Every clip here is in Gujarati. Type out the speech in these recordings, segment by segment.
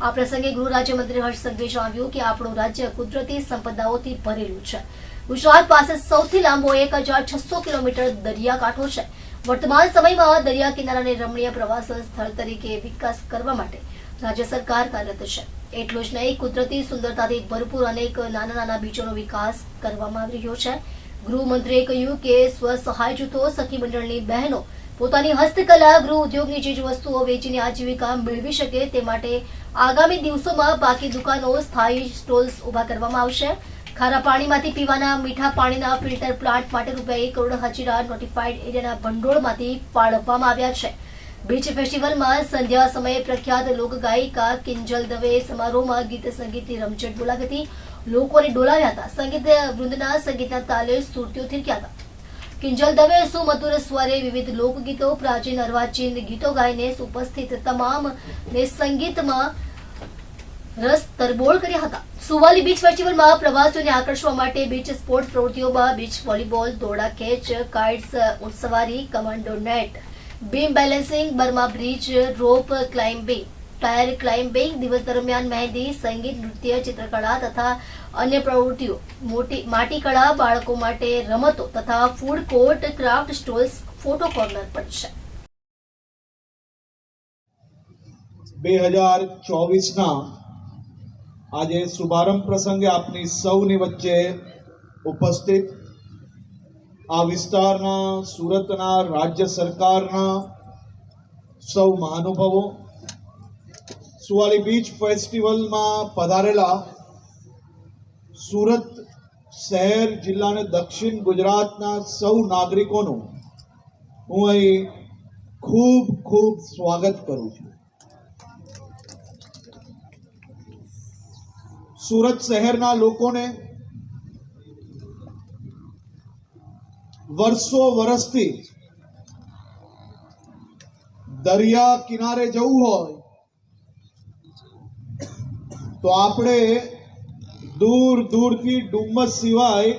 આ પ્રસંગે ગૃહ રાજ્યમંત્રી હર્ષ સંઘવીએ જણાવ્યું કે આપણું રાજ્ય કુદરતી સંપદાઓથી ભરેલું છે. ગુજરાત પાસે સૌથી લાંબો એક હજાર છસો કિલોમીટર દરિયાકાંઠો છે. વર્તમાન સમયમાં દરિયા કિનારાને રમણીય પ્રવાસન સ્થળ તરીકે વિકાસ કરવા માટે રાજ્ય સરકાર કાર્યરત છે. એટલું જ નહીં, કુદરતી સુંદરતાથી ભરપૂર અનેક નાના નાના બીચોનો વિકાસ કરવામાં આવી રહ્યો છે. ગૃહમંત્રીએ કહ્યું કે સ્વ સહાય જૂથો, સખી મંડળની બહેનો પોતાની હસ્તકલા, ગૃહ ઉદ્યોગની ચીજ વસ્તુઓ વેચીને આજીવિકા મેળવી શકે તે માટે આગામી દિવસોમાં બાકી દુકાનો, સ્થાયી સ્ટોલ્સ ઊભા કરવામાં આવશે. ખારા પાણીમાંથી પીવાના, મીઠા પાણીના ફિલ્ટર પ્લાન્ટ માટે રૂપિયા એક કરોડ હજીરા નોટિફાઈડ એરિયાના ભંડોળમાંથી ફાળવવામાં આવ્યા છે. બીચ ફેસ્ટિવલમાં સંધ્યા સમયે પ્રખ્યાત લોકગાયિકા કિંજલ દવે સમારોહમાં ગીત સંગીતની રમઝટ બોલાવી હતી. લોકોને ડોલાવ્યા હતા. સંગીત વૃંદના, સંગીતના તાલે સુરતીઓ થીરક્યા હતા. કિંજલ દવે, સુમધુર સ્વરે વિવિધ લોકગીતો, પ્રાચીન અર્વાચીન ગીતો ગાઈને ઉપસ્થિત તમામ ને સંગીતમાં રસ તરબોળ કર્યા હતા. સુવાલી બીચ ફેસ્ટિવલમાં પ્રવાસીઓને આકર્ષવા માટે બીચ સ્પોર્ટ પ્રવૃત્તિઓમાં બીચ વોલીબોલ, દોડા, catch, kites ઉંટસવારી commando net, beam balancing, Burma bridge, rope climbing, tyre climbing દિવસ દરમિયાન મહેંદી, સંગીત, નૃત્ય, ચિત્રકળા તથા અન્ય પ્રવૃત્તિઓ. મોટી માટીકળા બાળકો માટે રમતો તથા food court craft stalls photo corner પણ છે. બે હજાર ચોવીસના આજે શુભારંભ પ્રસંગે આપની સૌની વચ્ચે ઉપસ્થિત આ વિસ્તારના, સુરતના રાજ્ય સરકારના સૌ મહાનુભાવો. સુવાલી બીચ ફેસ્ટિવલમાં પધારેલા સુરત શહેર જિલ્લાને દક્ષિણ ગુજરાતના સૌ નાગરિકોનું હું અહીં ખૂબ ખૂબ સ્વાગત કરું છું. સુરત શહેરના લોકોને વર્ષો વર્ષથી દરિયા કિનારે જવું હોય તો આપણે દૂર દૂરથી ડુમ્મસ સિવાય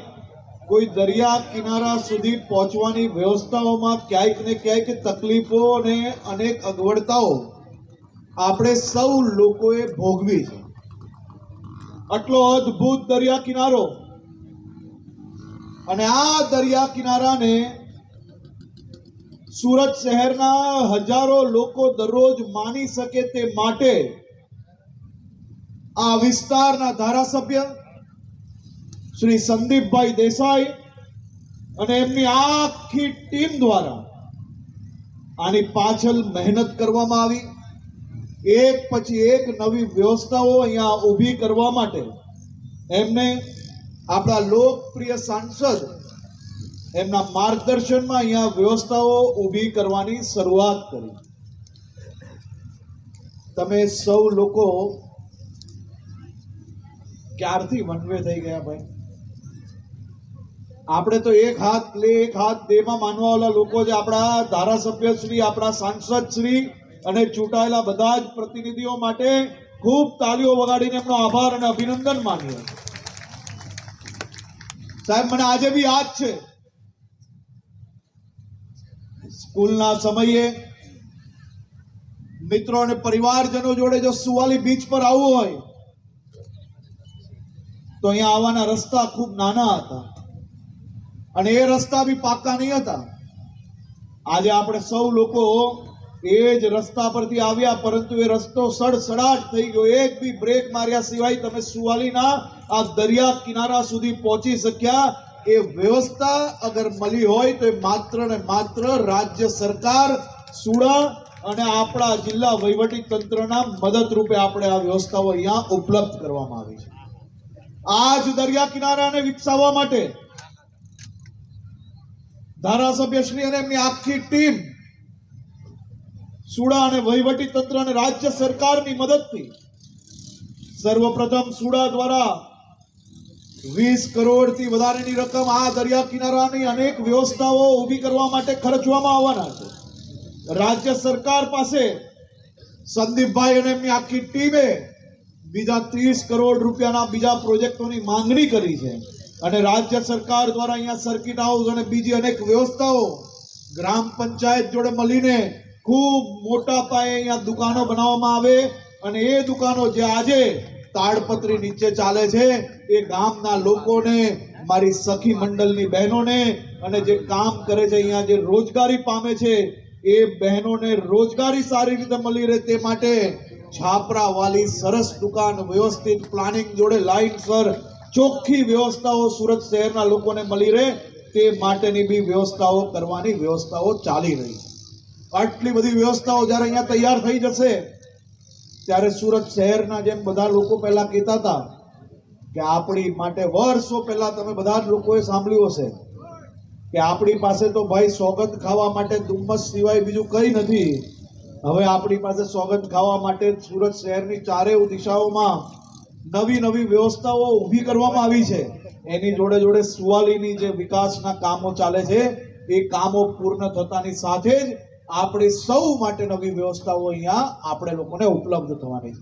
કોઈ દરિયા કિનારા સુધી પહોંચવાની વ્યવસ્થાઓમાં ક્યાંક ને ક્યાંક તકલીફો અને અનેક અગવડતાઓ આપણે સૌ લોકોએ ભોગવી છે. આટલો અદ્ભુત દરિયા કિનારો અને આ દરિયા કિનારાને સુરત શહેરના હજારો લોકો દરરોજ માની શકે તે માટે આ વિસ્તારના ધારાસભ્ય શ્રી સંદીપભાઈ દેસાઈ અને એમની આખી ટીમ દ્વારા આની પાછળ મહેનત કરવામાં આવી. એક પછી એક નવી વ્યવસ્થાઓ અહીંયા ઊભી કરવા માટે એમને આપણા લોકપ્રિય સાંસદ એમના માર્ગદર્શનમાં અહીંયા વ્યવસ્થાઓ ઊભી કરવાની શરૂઆત કરી. તમે સૌ લોકો ક્યારથી વનવે થઈ ગયા ભાઈ? આપણે તો એક હાથ લે, એક હાથ દેમાં માનવાવાળા લોકો જે આપણા ધારાસભ્ય શ્રી, આપણા સાંસદ શ્રી અને ચૂંટાયેલા બધા જ પ્રતિનિધિઓ માટે ખૂબ તાલીઓ વગાડીને એમનો આભાર અને અભિનંદન માન્યો સાહેબ, મને આજે બી યાદ છે. સ્કૂલના સમયે મિત્રો અને પરિવારજનો જોડે જો સુવાલી બીચ પર આવવું હોય તો અહીંયા આવવાના રસ્તા ખૂબ નાના હતા. અને એ રસ્તા બી પાકા નહીં હતા. આજે આપણે સૌ લોકો એ જ રસ્તા પરથી આવ્યા, પરંતુ એ રસ્તો સડસડાટ થઈ ગયો. એક બી બ્રેક માર્યા સિવાય તમે સુવાલીના આ દરિયા કિનારા સુધી પહોંચી શક્યા. એ વ્યવસ્થા અગર મળી હોય તો એ માત્ર ને માત્ર રાજ્ય સરકાર સુડા અને આપણા જિલ્લા વહીવટી તંત્રના મદદ રૂપે આપણે આ વ્યવસ્થાઓ અહીંયા ઉપલબ્ધ કરવામાં આવી છે. આ જ દરિયા કિનારાને વિકસાવવા માટે ધારાસભ્ય શ્રી અને એમની આખી ટીમ સુડા અને વહીવટી તંત્ર અને રાજ્ય સરકારની મદદથી સર્વપ્રથમ સુડા દ્વારા વીસ કરોડથી વધારેની રકમ આ દરિયા કિનારાની અનેક વ્યવસ્થાઓ ઊભી કરવા માટે ખર્ચવામાં આવવાના છે. રાજ્ય સરકાર પાસે સંદીપભાઈ અને એમની આખી ટીમે બીજા ત્રીસ કરોડ રૂપિયાના બીજા પ્રોજેક્ટોની માંગણી કરી છે. અને રાજ્ય સરકાર દ્વારા અહીંયા સર્કિટ હાઉસ અને બીજી અનેક વ્યવસ્થાઓ ગ્રામ પંચાયત જોડે મળીને ખૂબ મોટા પાયે અહીંયા દુકાનો બનાવવામાં આવે અને એ દુકાનો જે આજે તાડપત્રી નીચે ચાલે છે, એ ગામના લોકોને, મારી સખી મંડળની બહેનોને અને જે કામ કરે છે અહીંયા જે રોજગારી પામે છે, એ બહેનોને રોજગારી સારી રીતે મળી રહે તે માટે છાપરા વાલી સરસ દુકાન, વ્યવસ્થિત પ્લાનિંગ જોડે લાઈનસર ચોખ્ખી વ્યવસ્થાઓ સુરત શહેરના લોકોને મળી રહે. તે માટેની બી વ્યવસ્થાઓ કરવાની વ્યવસ્થાઓ ચાલી રહી છે. આટલી બધી વ્યવસ્થાઓ જ્યારે અહીંયા તૈયાર થઈ જશે, ત્યારે સુરત શહેરના જેમ બધા લોકો પહેલાં કહેતા હતા કે આપણી માટે વર્ષો પહેલાં તમે બધા જ લોકોએ સાંભળ્યું હશે કે આપણી પાસે તો ભાઈ સોગંદ ખાવા માટે ધુમ્મસ સિવાય બીજું કંઈ નથી. હવે આપણી પાસે સ્વાગત ખાવા માટે સુરત શહેરની ચારેય દિશાઓમાં નવી નવી વ્યવસ્થાઓ ઊભી કરવામાં આવી છે. એની જોડે જોડે સુવાલીની જે વિકાસના કામો ચાલે છે, એ કામો પૂર્ણ થતાની સાથે જ આપણી સૌ માટે નવી વ્યવસ્થાઓ અહીંયા આપણે લોકોને ઉપલબ્ધ થવાની છે.